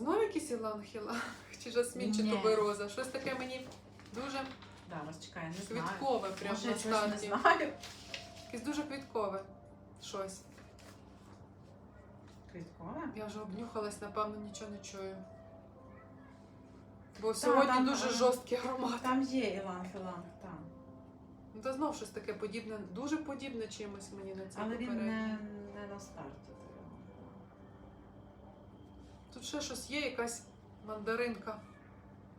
Знову якийсь іланг-іланг, чи жасмін, чи Ні. тубероза. Щось таке мені дуже Зараз чекай, не знаю. квіткове прямо Може, на я щось не старті. знаю. Якесь дуже квіткове щось. Квіткове? Я вже обнюхалась, напевно, нічого не чую. Бо сьогодні там, дуже е, жорсткий аромат. Там є іланг-іланг, там. Ну, Та знов щось таке подібне, дуже подібне чимось мені на цей Але він не, Тут ще щось є, якась мандаринка.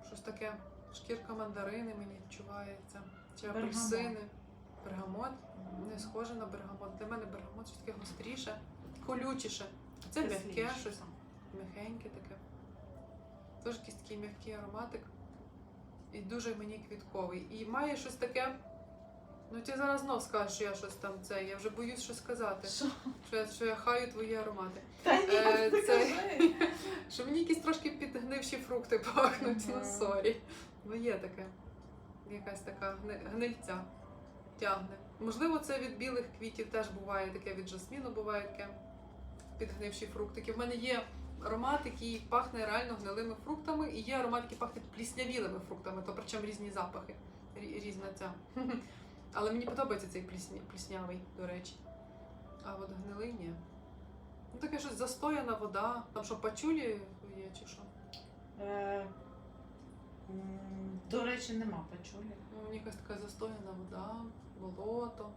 Щось таке. Шкірка мандарини мені відчувається. Чи апельсини. Бергамот. Не схоже на бергамот. Для мене бергамот щось таке гостріше, колючіше. Це м'яке щось. М'ягеньке таке. Теж якийсь такий м'який ароматик. І дуже мені квітковий. І має щось таке. Ну ти зараз знов скажеш, що я щось там це. Я вже боюсь щось сказати. Що? Що я, що я хаю твої аромати. Та ні, Е, це- кажи. Що мені якісь трошки підгнивші фрукти пахнуть, ну сорі. Ну є таке. Якась така гнильця тягне. Можливо, це від білих квітів теж буває таке, від жасміну буває таке підгнивші фруктики. В мене є аромат, який пахне реально гнилими фруктами, і є аромат, який пахне пліснявілими фруктами, то причому різні запахи. Різна ця. Але мені подобається цей плісня- пліснявий, до речі. А от гнилий ні. Ну таке щось застояна вода. Там що пачулі є чи що? Е, м, До речі, нема пачулі. Ну, мені якась така застояна вода, болото,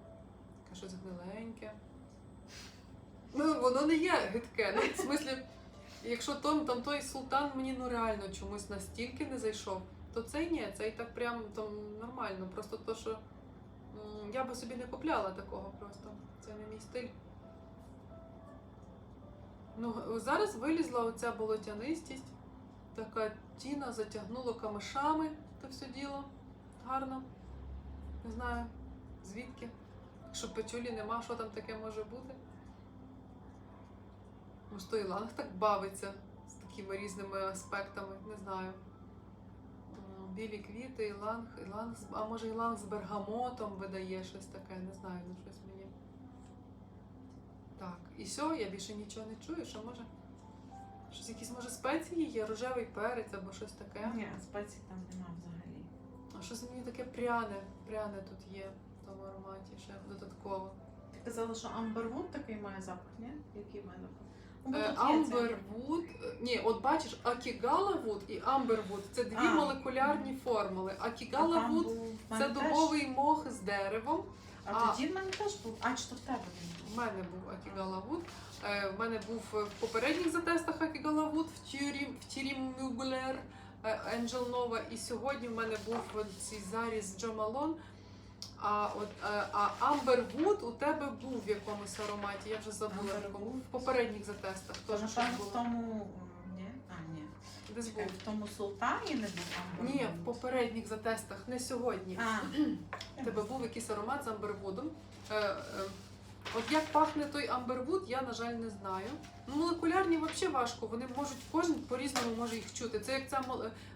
таке щось гниленьке. Ну, воно не є гидке. Ну, в смислі, якщо там, там той султан мені ну реально чомусь настільки не зайшов, то цей ні, цей так прям там нормально. Просто то, що я би собі не купляла такого просто. Це не мій стиль. Ну, зараз вилізла оця болотянистість, така тіна затягнуло камишами це все діло. Гарно. Не знаю, звідки. Якщо печулі нема, що там таке може бути. Може, то Іланг так бавиться з такими різними аспектами, не знаю. Білі квіти, Іланг, Іланг, а може Іланг з бергамотом видає щось таке, не знаю, ну щось мені. Так, і все, я більше нічого не чую, що може. Щось якісь може спеції є, рожевий перець або щось таке. Ні, спецій там нема взагалі. А щось мені таке пряне, пряне тут є в тому ароматі ще додатково. Ти казала, що Амбервуд такий має запах, ні? Який має запах? Амбервуд, ні, от бачиш, Акігалавуд і Амбервуд це дві А. молекулярні формули. Там Акігалавуд був в це мене теж. дубовий мох з деревом. А, а- тоді в мене теж був. А, чи то в тебе він? У мене був Акігалавуд. Е, В мене був в попередніх затестах Акігалавуд в Тюрі, в Тірі Мюглер, Angel Nova. І сьогодні в мене був в цій зарі з Джо Малон. А от е, а Амбервуд у тебе був в якомусь ароматі. Я вже забула в якому. Amberwood? в попередніх затестах. То, Теж щось напевно, в було. тому... м. Десь був. В тому Султані не був? Ні, в попередніх затестах, не сьогодні. А, У тебе був якийсь аромат з амбервудом. Е, е, от як пахне той амбервуд, я, на жаль, не знаю. Ну, молекулярні взагалі важко. Вони можуть, кожен по-різному може їх чути. Це як ця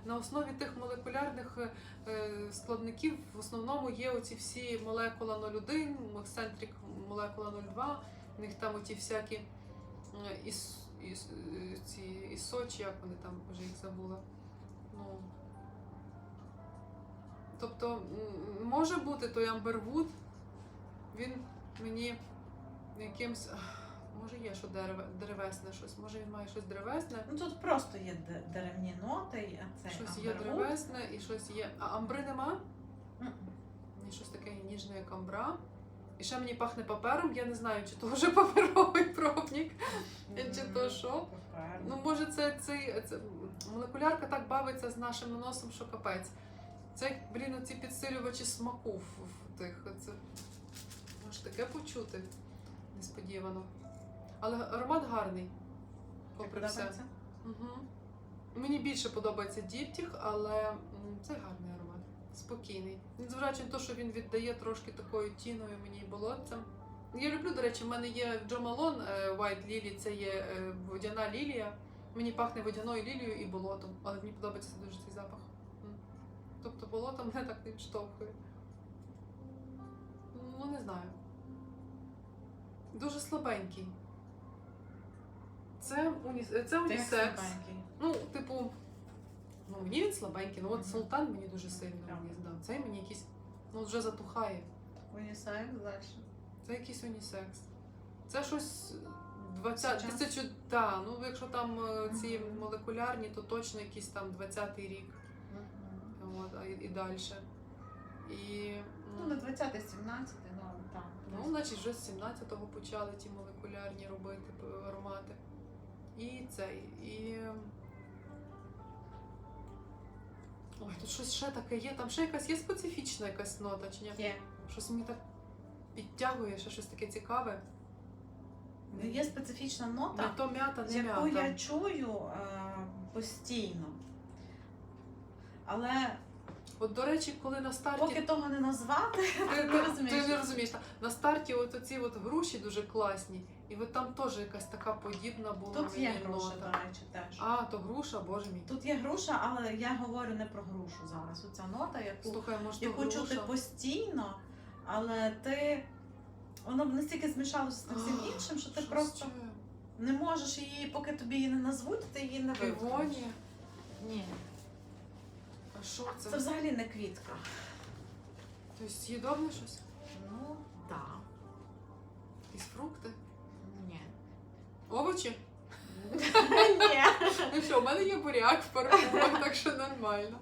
на основі тих молекулярних е, е, складників в основному є оці всі молекула 01, ексцентрик молекула 02, у них там оті всякі е, іс, іс, е, ці ісочі, як вони там вже їх забула. Ну, Тобто може бути той Амбервуд, він мені якимсь. Може є що дереве, деревесне щось, може він має щось древесне, Ну тут просто є деревні ноти, а це щось є Амбервуд. древесне і щось є. А амбри нема? М-м. Ні, щось таке ніжне, як амбра. І ще мені пахне папером, я не знаю, чи то вже паперовий пробник, чи то що. Ну, може, це, це, це молекулярка так бавиться з нашим носом, що капець. Це, блін, оці підсилювачі смаку в тих. Це може таке почути несподівано. Але аромат гарний. Попри все. Угу. Мені більше подобається діптіх, але це гарний аромат. Спокійний. Незважаючи на те, що він віддає трошки такою тіною мені і болотцем. Я люблю, до речі, в мене є Джо Малон е, White Lily, це є е, водяна лілія. Мені пахне водяною лілією і болотом, але мені подобається дуже цей запах. Тобто болото мене так не відштовхує. Ну, не знаю. Дуже слабенький. це, уні... це унісекс. слабенький. Ну, типу, ну мені він слабенький, ну от султан мені дуже сильно вніс. Да. Цей мені якийсь, ну вже затухає. Унісекс далі. Це якийсь унісекс. Це щось 20 Сучасне? тисячу, та, ну якщо там е, ці Мгм. молекулярні, то точно якийсь там 20-й рік. От, а і, і далі. І, Ну, не 20 17 ну там. Ну, значить, вже з 17-го почали ті молекулярні робити п- аромати. І цей. І. Ой, тут щось ще таке є. Там ще якась є специфічна якась нота, чи ні? Є. Щось мені так підтягує, ще щось таке цікаве. Є специфічна Не нота, то м'ята, не яку я чую е, постійно. Але От, до речі, коли на старті. поки того не назвати, Ти, не розумієш. ти не розумієш. На старті от оці от груші дуже класні. І от там теж якась така подібна була. тут є груша, до речі, теж. А, то груша, боже мій. Тут є груша, але я говорю не про грушу зараз. Оця нота, яку, Слухай, може, яку чути постійно, але ти. Воно б настільки змішалося з тим всім іншим, що ти щось просто не можеш її, поки тобі її не назвуть, ти її не вивчиш. Ні. А що це? Це взагалі не квітка. Тобто їдобне щось? Ну, так. Якісь фрукти? Ні. Овочі? Ні. Ну що, в мене є буряк в парфумах, так що нормально.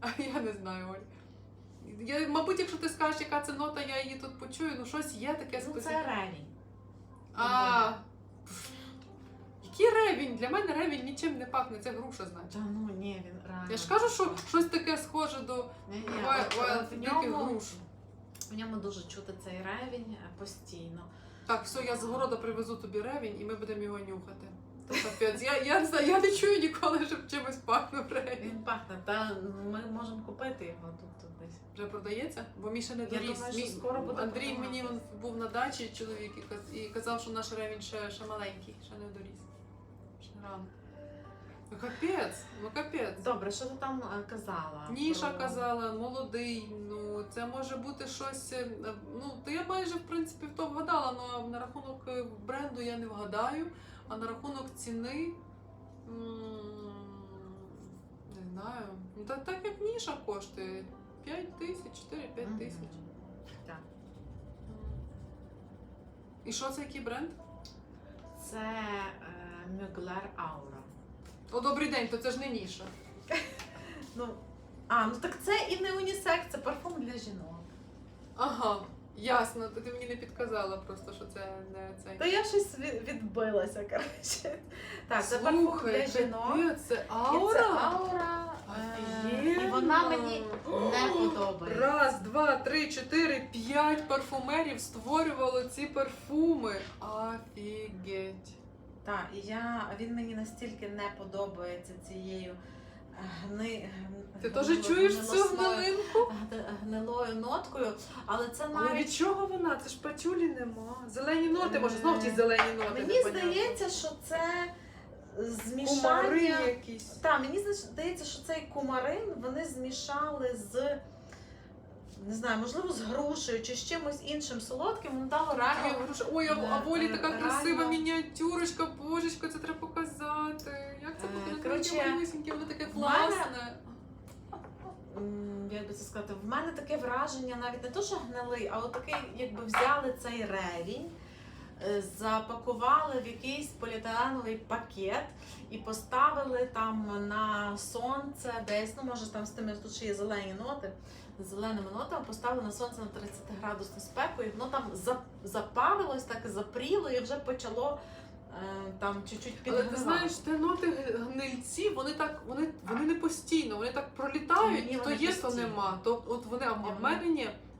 А я не знаю, Оль. Я, мабуть, якщо ти скажеш, яка це нота, я її тут почую, ну щось є таке Ну, специфічне. це ревінь. А, який ревінь? Для мене ревінь нічим не пахне, це груша, значить. Та ну ні, він реально. Я ж кажу, що щось таке схоже до Ні, ні, Wild- от, Wild от в диких ньому, груш. в ньому дуже чути цей ревінь е, постійно. Так, все, я з города привезу тобі ревінь і ми будемо його нюхати. То капець. Я, я, не знаю, я не чую ніколи, щоб чимось пахнув ревінь. Він пахне, та ми можемо купити його тут, тут десь. Вже продається, бо Міша не Я доріс. думаю, що Мій- скоро буде Андрій мені он був на дачі чоловік і каз- і казав, що наш ревінь ще, ще маленький, ще не доріс. Ще. Ну капець, ну капець. Добре, що ти там е, казала? Ніша про- казала, молодий, ну це може бути щось. е, Ну, то я майже в принципі в то вгадала, але на рахунок е, бренду я не вгадаю, а на рахунок ціни. м, Не знаю. Ну, та, так як ніша коштує 5 тисяч, 4-5 Мгм. тисяч. Так. І що це який бренд? Це е, Mugler Aura. О, добрий день, то це ж не ніша. Ну, а, ну так це і не унісекс, це парфум для жінок. Ага, ясно. То ти мені не підказала просто, що це не цей. Та я щось від- відбилася, коротше. Так, це парфум Слухай, для жінок. капець, це І це аура. аура. е, Офігенно. І вона мені не подобається. Раз, два, три, чотири, п'ять парфумерів створювало ці парфуми. Офігеть. Так, і я, він мені настільки не подобається цією гни... Ти теж чуєш цю гнилинку? гнилою ноткою, але це навіть... Але від чого вона? Це ж пачулі нема. Зелені ноти, може, Е, знов ті зелені ноти. мені здається, що це Кумари якісь. Так, мені здається, що цей кумарин вони змішали з. Не знаю, можливо, з грушею чи з чимось іншим солодким, воно дало реально. Ой, а, волі е, така реально. красива мініатюрочка, божечко, це треба показати. Як це буде коротше, воно таке класне. Як би це сказати, в мене таке враження, навіть не то, що гнилий, а от такий, якби взяли цей ревінь, запакували в якийсь поліетиленовий пакет і поставили там на сонце десь, ну може там з тими тут ще є зелені ноти. Зеленими нотами поставили на сонце на 30 градусну спеку, і воно там за- запарилось, так запріло, і вже почало е, там чуть-чуть Але підгнивати. ти знаєш, ті ноти гнильці, вони так, вони, вони не постійно, вони так пролітають, Мені то вони є, то нема. То от вони, а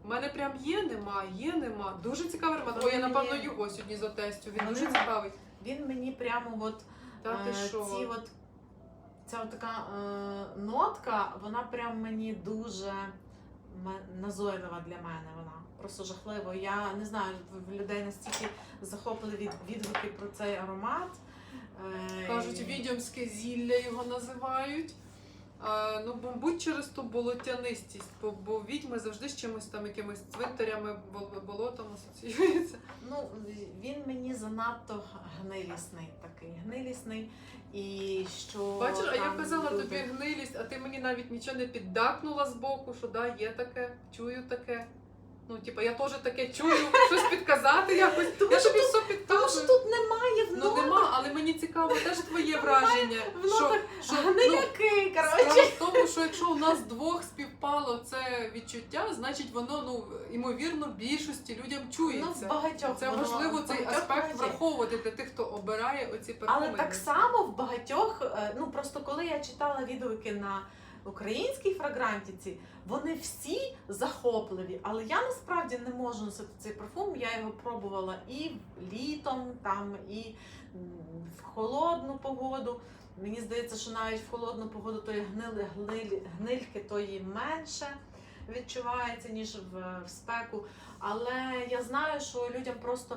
Мені- мене прям є, нема, є, нема. Дуже цікавий аромат. Ой, я напевно його сьогодні затестю. Він дуже цікавий. Він мені прямо от Та ти Е, що? Ці от, ця от така е, нотка, вона прям мені дуже назойлива для мене. Вона просто жахливо. Я не знаю, в- в людей настільки захопили від, відгуки про цей аромат. Е, Кажуть, і- відьомське зілля його називають. Ну, мабуть, через ту болотянистість, бо, бо відьми завжди з чимось там, якимись цвинтарями, бол- болотом асоціюються. Ну, він мені занадто гнилісний такий. Гнилісний. І що. Бачиш, а я казала люди- тобі гнилість, а ти мені навіть нічого не піддакнула з боку, що да, є таке, чую таке. Ну, типа, я теж таке чую, щось підказати якось. Тому Я тобі тут- все Тому що тут немає в Ну нема, але мені цікаво теж твоє враження. в Що, нотах що, ну, гниляки, Справа коротше. в тому, що якщо у нас двох співпало це відчуття, значить воно ну ймовірно більшості людям Ну, в багатьох Це важливо цей багатьох аспект враховувати для тих, хто обирає оці перфуми. Але так само в багатьох, е, ну просто коли я читала відгуки на українській фрагрантіці, вони всі захопливі. Але я насправді не можу носити цей парфум. Я його пробувала і літом, там, і в холодну погоду. Мені здається, що навіть в холодну погоду тої гнили, гниль, гнильки тої менше відчувається, ніж в, в спеку. Але я знаю, що людям просто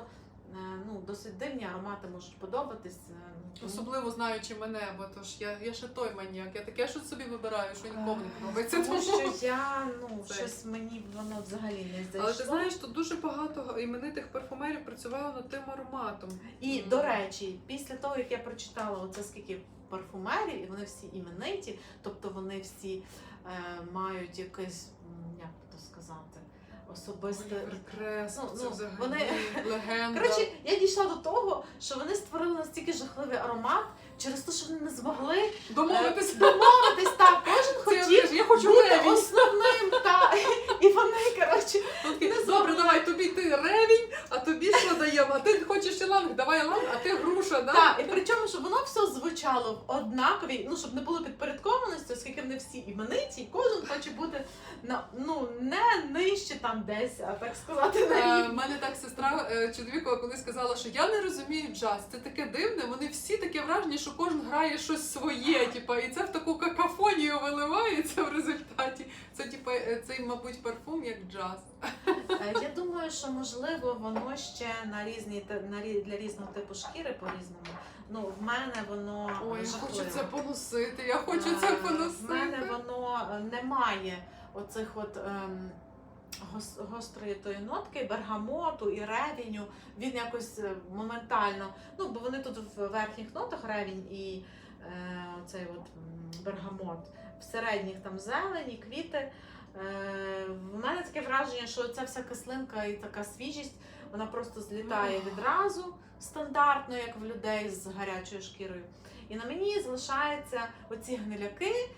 ну, досить дивні аромати можуть подобатись. е, Особливо знаючи мене, бо то ж я, я ще той маніяк. Я таке щось собі вибираю, що нікому не подобається. Тому що я ну Це- щось мені воно взагалі не зайшло. Але ти знаєш, тут дуже багато іменитих парфумерів працювало над тим ароматом. І М. до речі, після того як я прочитала оце скільки парфумерів, і вони всі імениті, тобто вони всі е, мають якесь, як особисте. Прекрасно, Ну, це ну, взагалі вони- легенда. Коротше, я дійшла до того, що вони створили настільки жахливий аромат через те, що вони не змогли е, домовитись. Так, кожен хотів я хочу бути ревінь. основним, та і вони коротше. Не Добре, давай тобі ти ревінь, тобі що даємо? А ти хочеш ланг, давай ланг, а ти груша, да? Так, і причому, щоб воно все звучало в однаковій, ну щоб не було підпорядкованості, оскільки вони всі імениті, і кожен хоче бути на ну не нижче там десь, а так сказати, на Е, рівні. мене так сестра е, чоловікова колись сказала, що я не розумію джаз. Це таке дивне. Вони всі таке враження, що кожен грає щось своє. Типа, і це в таку какафонію виливається в результаті. Це типа е, цей, мабуть, парфум як джаз. Е, Я думаю, що можливо воно ще на різні на рі- для різного типу шкіри по-різному. Ну, в мене воно Ой, я хочу це поносити. Я хочу Е, це В мене воно е, не має оцих от. Ем, Гострої тої нотки, бергамоту і ревіню. Він якось е, моментально. Ну, бо вони тут в верхніх нотах ревінь і е, оцей от бергамот. В середніх там зелені, квіти. Е, в мене таке враження, що ця вся кислинка і така свіжість, вона просто злітає відразу стандартно, як в людей з гарячою шкірою. І на мені залишаються оці гниляки,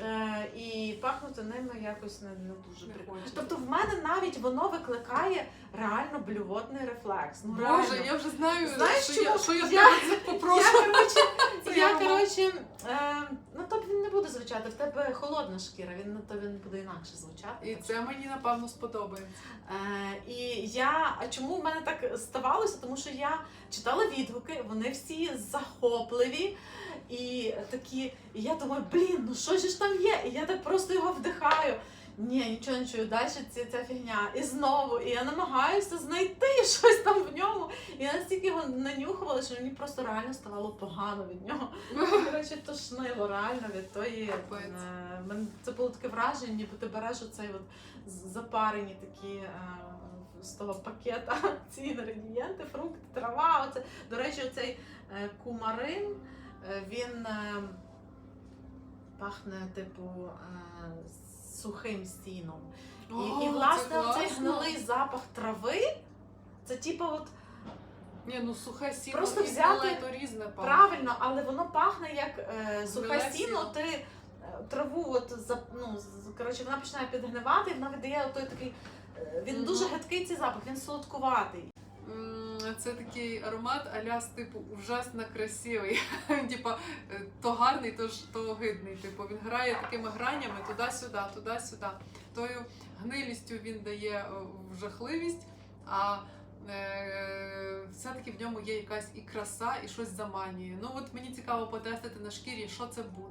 е, і пахнути ними якось не, не дуже Не прикольно. хочеться. Тобто в мене навіть воно викликає реально блювотний рефлекс. Ну, Боже, реально. я вже знаю, Знаєш, що, я, чому? що я, в Я- тебе це попрошу. Я, коротше, Це я, коротше, е, ну тобі він не буде звучати, в тебе холодна шкіра, він на тобі буде інакше звучати. І так це мені напевно сподобається. Е, і я, а чому в мене так ставалося? Тому що я читала відгуки, вони всі захопливі і такі. І я думаю, блін, ну що ж там є? І я так просто його вдихаю. Ні, нічого не чую, далі ця, ця фігня. І знову, і я намагаюся знайти щось там в ньому. І я настільки його нанюхувала, що мені просто реально ставало погано від нього. Коротше, тошнило реально від тої. Е, Це було таке враження, ніби ти береш оцей от запарені такі е, з того пакета ці інгредієнти, фрукти, трава. Оце. До речі, оцей е, кумарин, він пахне, типу, е, сухим сіном. І, О, і власне цей гнилий запах трави. Це типу от Ні, ну сухе сіно Просто взяти то різне пахне. Правильно, але воно пахне як е, сухе сіно. Ти е, траву, от за ну коротше, вона починає підгнивати, і вона видає той такий. е, Він Мгм. дуже гидкий цей запах, він солодкуватий. Це такий аромат аля з типу ужасно красивий. Типа е, то гарний, то то огидний. Типу він грає такими гранями туди-сюди, туди-сюди. Тою гнилістю він дає е, жахливість, а е, все-таки в ньому є якась і краса, і щось заманює. Ну от мені цікаво потестити на шкірі, що це буде.